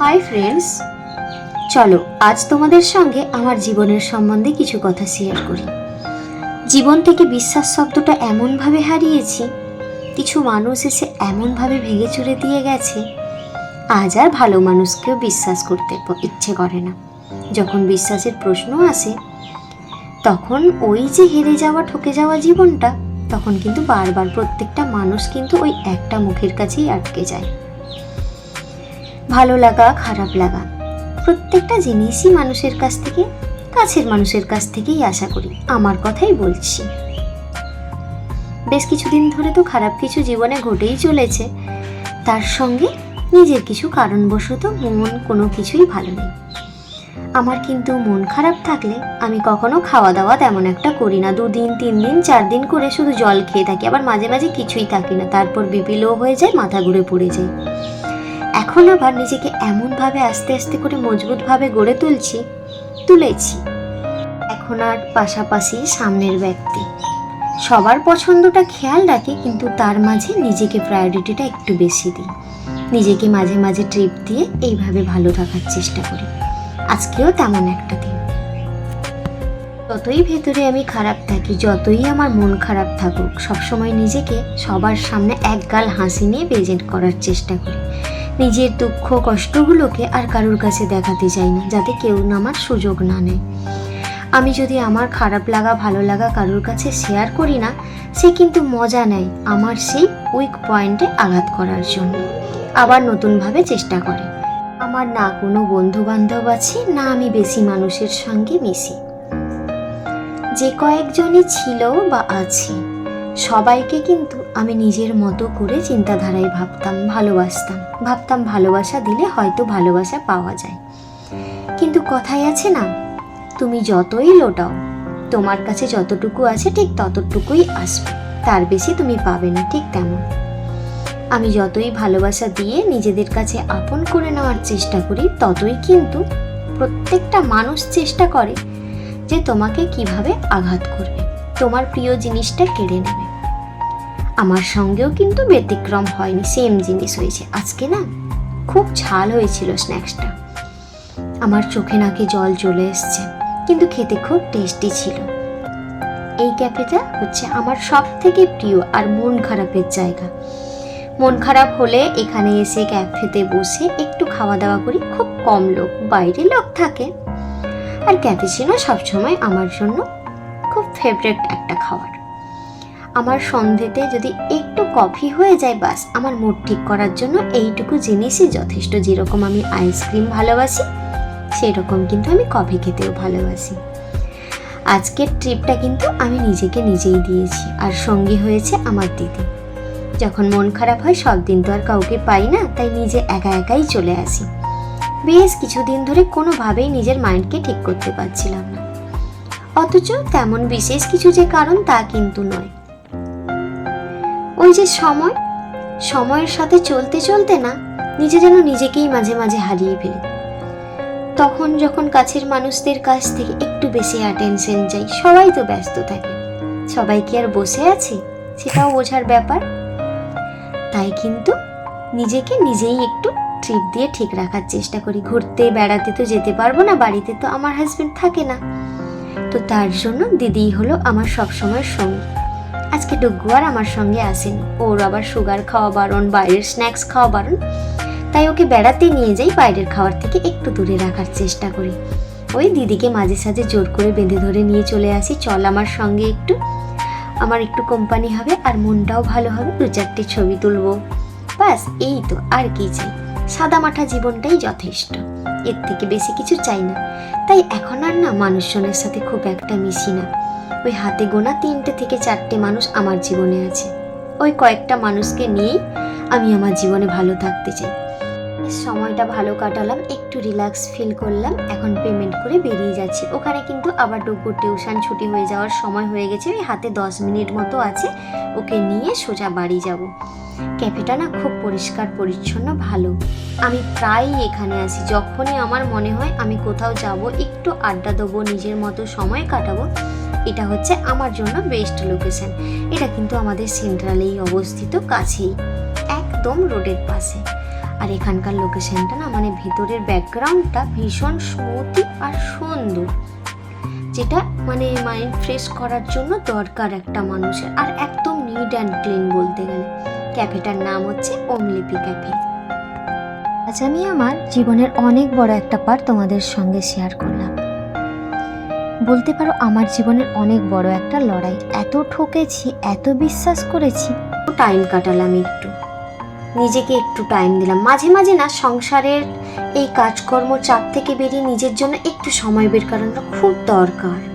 Hi friends চলো, আজ তোমাদের সঙ্গে আমার জীবনের সম্বন্ধে কিছু কথা শেয়ার করি। জীবন থেকে বিশ্বাস শব্দটা এমনভাবে হারিয়েছি, কিছু মানুষ এসে এমনভাবে ভেঙে চুরে দিয়ে গেছে, আজ আর ভালো মানুষকেও বিশ্বাস করতে ইচ্ছে করে না। যখন বিশ্বাসের প্রশ্ন আসে, তখন ওই যে হেরে যাওয়া, ঠকে যাওয়া জীবনটা, তখন কিন্তু বারবার প্রত্যেকটা মানুষ কিন্তু ওই একটা মুখের কাছেই আটকে যায়। ভালো লাগা, খারাপ লাগা। প্রত্যেকটা জিনিসই মানুষের কাছ থেকে, কাছের মানুষের কাছ থেকেই আশা করি। আমার কথাই বলছি। বেশ কিছুদিন ধরে তো খারাপ কিছু জীবনে ঘটেই চলেছে। তার সঙ্গে নিজের কিছু কারণবশত মন কোনো কিছুই ভালো নেই। আমার কিন্তু মন খারাপ থাকলে আমি কখনো খাওয়া দাওয়া তেমন একটা করি না। দুদিন তিন দিন চার দিন করে শুধু জল খেয়ে থাকি। আবার মাঝে মাঝে কিছুই থাকি না। তারপর বিপি লো হয়ে যায়, মাথা ঘুরে পড়ে যায়। এখন আবার নিজেকে এমনভাবে আস্তে আস্তে করে মজবুতভাবে গড়ে তুলছি, তুলেছি। এখন আর পাশাপাশি সামনের ব্যক্তি। সবার পছন্দটা খেয়াল রাখি, কিন্তু তার মাঝে নিজেকে প্রায়োরিটিটা একটু বেশি দিই। নিজেকে মাঝে মাঝে ট্রিপ দিয়ে এইভাবে ভালো থাকার চেষ্টা করি। আজকেও তেমন একটা দিন। যতই ভেতরে আমি খারাপ থাকি, যতই আমার মন খারাপ থাকুক, সবসময় নিজেকে সবার সামনে এক গাল হাসি নিয়ে প্রেজেন্ট করার চেষ্টা করি। নিজের দুঃখ কষ্টগুলোকে আর কারোর কাছে দেখাতে চাই না, যাতে কেউ আমার সুযোগ না নেয়। আমি যদি আমার খারাপ লাগা, ভালো লাগা কারোর কাছে শেয়ার করি না, সে কিন্তু মজা নেয় আমার সেই উইক পয়েন্টে আঘাত করার জন্য। আবার নতুনভাবে চেষ্টা করে। আমার না কোনো বন্ধু বান্ধব আছে, না আমি বেশি মানুষের সঙ্গে মিশি। যে কয়েকজনই ছিল বা আছে সবাইকে কিন্তু আমি নিজের মতো করে চিন্তাধারায় ভাবতাম, ভালোবাসতাম। ভাবতাম ভালোবাসা দিলে হয়তো ভালোবাসা পাওয়া যায়। কিন্তু কথাই আছে না, তুমি যতই লোটাও, তোমার কাছে যতটুকু আছে ঠিক ততটুকুই আসবে। তার বেশি তুমি পাবে না, ঠিক তেমন। আমি যতই ভালোবাসা দিয়ে নিজেদের কাছে আপন করে নেওয়ার চেষ্টা করি, ততই কিন্তু প্রত্যেকটা মানুষ চেষ্টা করে যে তোমাকে কীভাবে আঘাত করবে। তোমার প্রিয় জিনিসটা কেড়ে নেবে। আমার সঙ্গেও কিন্তু ব্যতিক্রম হয়নি সেম জিনিস হয়েছে। আজকে না খুব ঝাল হয়েছিল স্ন্যাক্সটা। আমার চোখে নাকে জল চলে এসছে, কিন্তু খেতে খুব টেস্টি ছিল। এই ক্যাফেটা হচ্ছে আমার সব থেকে প্রিয় আর মন খারাপের জায়গা। মন খারাপ হলে এখানে এসে ক্যাফেতে বসে একটু খাওয়া দাওয়া করি, খুব কম লোক, বাইরে লোক থাকে। আর ক্যাফেচিনো সবসময় আমার জন্য খুব ফেভারেট একটা খাবার। আমার সন্ধেতে যদি একটু কফি হয়ে যায় বাস, আমার মুড ঠিক করার জন্য এইটুকু জিনিসই যথেষ্ট। যেরকম আমি আইসক্রিম ভালোবাসি সেই রকম কিন্তু আমি কফি খেতেও ভালোবাসি। আজকের ট্রিপটা কিন্তু আমি নিজেকে নিজেই দিয়েছি, আর সঙ্গী হয়েছে আমার দিদি। যখন মন খারাপ হয় সব দিন তো আর কাউকে পাই না, তাই নিজে একা একাই চলে আসি। বেশ কিছুদিন ধরে কোনোভাবেই নিজের মাইন্ডকে ঠিক করতে পারছিলাম না। অথচ তেমন বিশেষ কিছু যে কারণ তা কিন্তু নয়। ওই যে সময়, সময়ের সাথে চলতে চলতে না, নিজে যেন নিজেকেই মাঝে মাঝে হারিয়ে ফেলি। তখন যখন কাছের মানুষদের কাছ থেকে একটু বেশি অ্যাটেনশন চাই, সবাই তো ব্যস্ত থাকে। সবাই কি আর বসে আছে? সেটাও বোঝার ব্যাপার। তাই কিন্তু নিজেকে নিজেই একটু ট্রিপ দিয়ে ঠিক রাখার চেষ্টা করি। ঘুরতে, বেড়াতে তো যেতে পারব না, বাড়িতে তো আমার হাজবেন্ড থাকে না। তো তার জন্য দিদিই হলো আমার সবসময় সঙ্গী আজকে ডুগ্গু আর আমার সঙ্গে আসেন। ওর আবার সুগার খাওয়া বারণ, বাইরের স্ন্যাক্স খাওয়া বারণ। তাই ওকে বেড়াতে নিয়ে যাই বাইরের খাওয়ার থেকে একটু দূরে রাখার চেষ্টা করি। ওই দিদিকে মাঝে সাঝে জোর করে বেঁধে ধরে নিয়ে চলে আসি। চল আমার সঙ্গে একটু। আমার একটু কোম্পানি হবে আর মনটাও ভালো হবে। দু চারটে ছবি তুলবো। ব্যাস, এই তো, আর কি চাই? সাদা মাঠা জীবনটাই যথেষ্ট। এর থেকে বেশি কিছু চাই না। তাই এখন আর না মানুষজনের সাথে খুব একটা মিশি না। ওই হাতে গোনা তিনটে থেকে চারটে মানুষ আমার জীবনে আছে। ওই কয়েকটা মানুষকে নিয়েই আমি আমার জীবনে ভালো থাকতে চাই। সময়টা ভালো কাটালাম, একটু রিল্যাক্স ফিল করলাম, এখন পেমেন্ট করে বেরিয়ে যাচ্ছি। ওখানে কিন্তু আবার ডুগুর টিউশন ছুটি হয়ে যাওয়ার সময় হয়ে গেছে, ওই হাতে দশ মিনিট মতো আছে, ওকে নিয়ে সোজা বাড়ি যাব। ক্যাফেটা না খুব পরিষ্কার, পরিচ্ছন্ন, ভালো। আমি প্রায়ই এখানে আসি যখনই আমার মনে হয় আমি কোথাও যাব, একটু আড্ডা দেবো, নিজের মতো সময় কাটাবো, এটা হচ্ছে আমার জন্য বেস্ট লোকেশন এটা কিন্তু আমাদের সেন্ট্রালেই অবস্থিত কাছেই, একদম রোডের পাশে। আর এখানকার লোকেশনটা না মানে ভেতরের ব্যাকগ্রাউন্ডটা ভীষণ স্মুথি আর সুন্দর। যেটা মানে মাইন্ড ফ্রেশ করার জন্য দরকার একটা মানুষের, আর একদম নিট অ্যান্ড ক্লিন বলতে গেলে। ক্যাফেটার নাম হচ্ছে ওমলিপি ক্যাফে আজ আমি আমার জীবনের অনেক বড় একটা পার্ট তোমাদের সঙ্গে শেয়ার করলাম। বলতে পারো আমার জীবনের অনেক বড় একটা লড়াই। এত ঠকেছি, এত বিশ্বাস করেছি। টাইম কাটালাম একটু। নিজেকে একটু টাইম দিলাম। মাঝে মাঝে না সংসারের এই কাজকর্ম চাপ থেকে বেরিয়ে নিজের জন্য একটু সময় বের করানো খুব দরকার।